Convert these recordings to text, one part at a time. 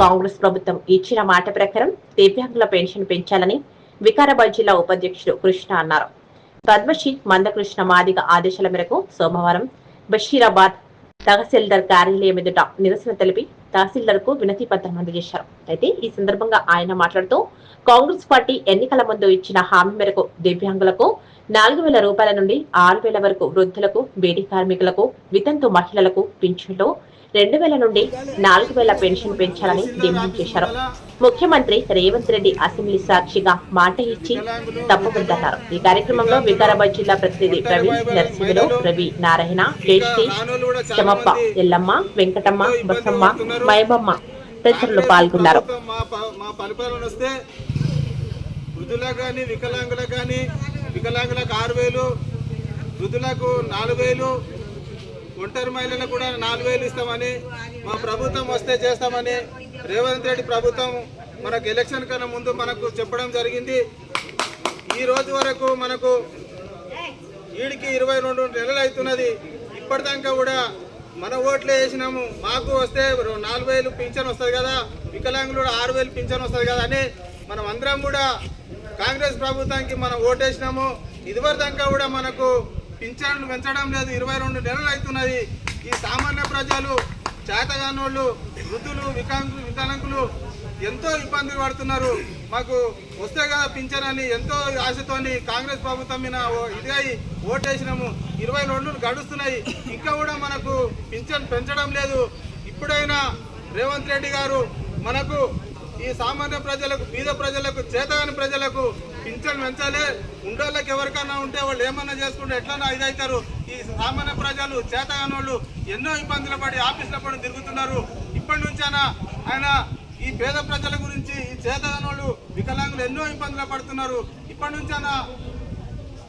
కాంగ్రెస్ ప్రభుత్వం ఇచ్చిన మాట ప్రకారం దివ్యాంగుల పెన్షన్ పెంచాలని వికారాబాద్ జిల్లా ఉపాధ్యక్షుడు కృష్ణ అన్నారు. పద్మశ్రీ మందకృష్ణ మాదిగ ఆదేశాల మేరకు సోమవారం బషీరాబాద్ తహసీల్దార్ కార్యాలయం ఎదుట నిరసన తెలిపి తహసీల్దార్కు వినతి పత్రం అందజేశారు. అయితే ఈ సందర్భంగా ఆయన మాట్లాడుతూ కాంగ్రెస్ పార్టీ ఎన్నికల ముందు ఇచ్చిన హామీ మేరకు దివ్యాంగులకు నాలుగు వేల రూపాయల నుండి ఆరు వేల వరకు వృద్ధులకు బేడీ కార్మికులకు వితంతు మహిళలకు పింఛన్లు రెండు వేల నుండి నాలుగు వేల పెన్షన్ పెంచాలని డిమాండ్ చేశారు. ముఖ్యమంత్రి రేవంత్ రెడ్డి అసెంబ్లీ సాక్షిగా మాట ఇచ్చి తప్పవద్దన్నారు ఈ కార్యక్రమంలో వికారాబాద్ జిల్లా ప్రతినిధి ప్రవీణ్ నరసింహులు రవి నారాయణ జయశ్రీష్ చెమప్ప ఎల్లమ్మ వెంకటమ్మ బసమ్మ మయబమ్మ తదితరులు పాల్గొన్నారు. వృద్ధులకు కానీ వికలాంగులకు కానీ వికలాంగులకు ఆరు వేలు వృద్ధులకు నాలుగు వేలు డాక్టర్ మహిళలకు కూడా నాలుగు వేలు ఇస్తామని మా ప్రభుత్వం వస్తే చేస్తామని రేవంత్ రెడ్డి ప్రభుత్వం మనకు ఎలక్షన్ కన్నా ముందు మనకు చెప్పడం జరిగింది. ఈ రోజు వరకు మనకు వీడికి ఇరవై రెండు నెలలు అవుతున్నది. ఇప్పటిదాకా కూడా మన ఓట్లు వేసినాము. మాకు వస్తే నాలుగు వేలు పింఛన్ వస్తుంది కదా. వికలాంగులు కూడా ఆరు వేలు పింఛన్ వస్తుంది కదా అని మనం అందరం కూడా కాంగ్రెస్ ప్రభుత్వానికి మనం ఓటేసినాము. ఇదివరదాకా కూడా మనకు పింఛన్లు పెంచడం లేదు. ఇరవై రెండు నెలలు అవుతున్నది. ఈ సామాన్య ప్రజలు చేతగానోళ్ళు వృద్ధులు వికాంకులు వికలాంగులు ఎంతో ఇబ్బంది పడుతున్నారు. మాకు వస్తే కదా పింఛన్ అని ఎంతో ఆశతోని కాంగ్రెస్ ప్రభుత్వం మీద ఓ- ఇదిగా ఓటేసినాము ఇరవై రెండు గడుస్తున్నాయి. ఇంకా కూడా మనకు పింఛన్ పెంచడం లేదు. ఇప్పుడైనా రేవంత్ రెడ్డి గారు మనకు ఈ సామాన్య ప్రజలకు బీద ప్రజలకు చేతగాని ప్రజలకు పింఛన్ పెంచాలి. ఉండోళ్ళకి ఎవరికైనా ఉంటే వాళ్ళు ఏమన్నా చేసుకుంటే ఎట్లన్నా ఇదవుతారు ఈ సామాన్య ప్రజలు చేతగాని వాళ్ళు ఎన్నో ఇబ్బందులు పడి ఆఫీసుల పడి తిరుగుతున్నారు. ఇప్పటి నుంచైనా ఆయన ఈ పేద ప్రజల గురించి ఈ చేతగాని వాళ్ళు వికలాంగులు ఎన్నో ఇబ్బందులు పడుతున్నారు. ఇప్పటి నుంచైనా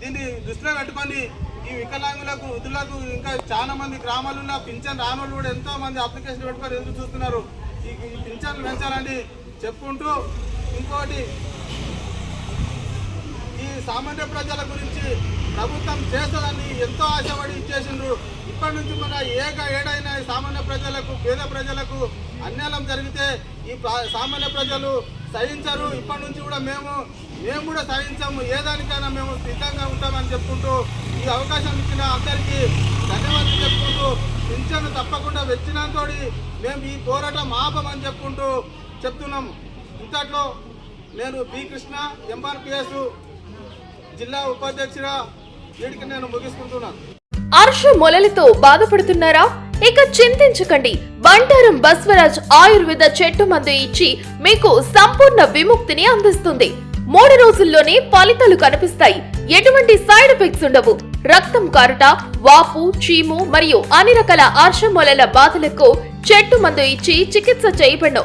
దీన్ని దృష్టిలో పెట్టుకొని ఈ వికలాంగులకు వృద్ధులకు ఇంకా చాలా మంది గ్రామాలలో పింఛన్ రానోళ్ళు కూడా ఎంతో మంది అప్లికేషన్ పెట్టుకొని ఎదురు చూస్తున్నారు. ఈ ఈ పింఛన్లు పెంచాలండి చెప్పుకుంటూ ఇంకోటి ఈ సామాన్య ప్రజల గురించి ప్రభుత్వం చేస్తుందని ఎంతో ఆశపడి ఇచ్చేసిండ్రు ఇప్పటి నుంచి మన ఏక ఏడైనా సామాన్య ప్రజలకు పేద ప్రజలకు అన్యాయం జరిగితే ఈ సామాన్య ప్రజలు సహించరు. ఇప్పటి నుంచి కూడా మేము మేము కూడా సహించాము. ఏ దానికైనా మేము సిద్ధంగా ఉంటామని చెప్పుకుంటూ ఈ అవకాశం ఇచ్చిన అందరికీ ధన్యవాదాలు చెప్పుకుంటూ పింఛను తప్పకుండా వచ్చినంతో మేము ఈ పోరాటం ఆపమని చెప్పుకుంటూ చెప్తున్నాము. ఇంతట్లో నేను బి కృష్ణ ఎంఆర్పిఎస్ జిల్లా ఉపాధ్యక్షుగా వీడికి నేను ముగిసుకుంటున్నాను అర్ష మొలలతో బాధపడుతున్నారా? ఇక చింతించకండి. బంటారం బస్వరాజ్ ఆయుర్వేద చెట్టు మందు ఇచ్చి మీకు సంపూర్ణ విముక్తిని అందిస్తుంది. మూడు రోజుల్లోనే ఫలితాలు కనిపిస్తాయి. ఎటువంటి సైడ్ ఎఫెక్ట్స్ ఉండవు. రక్తం కారుట వాపు చీము మరియు అన్ని రకాల ఆర్ష మొలల బాధలకు చెట్టు మందు ఇచ్చి చికిత్స చేయబడను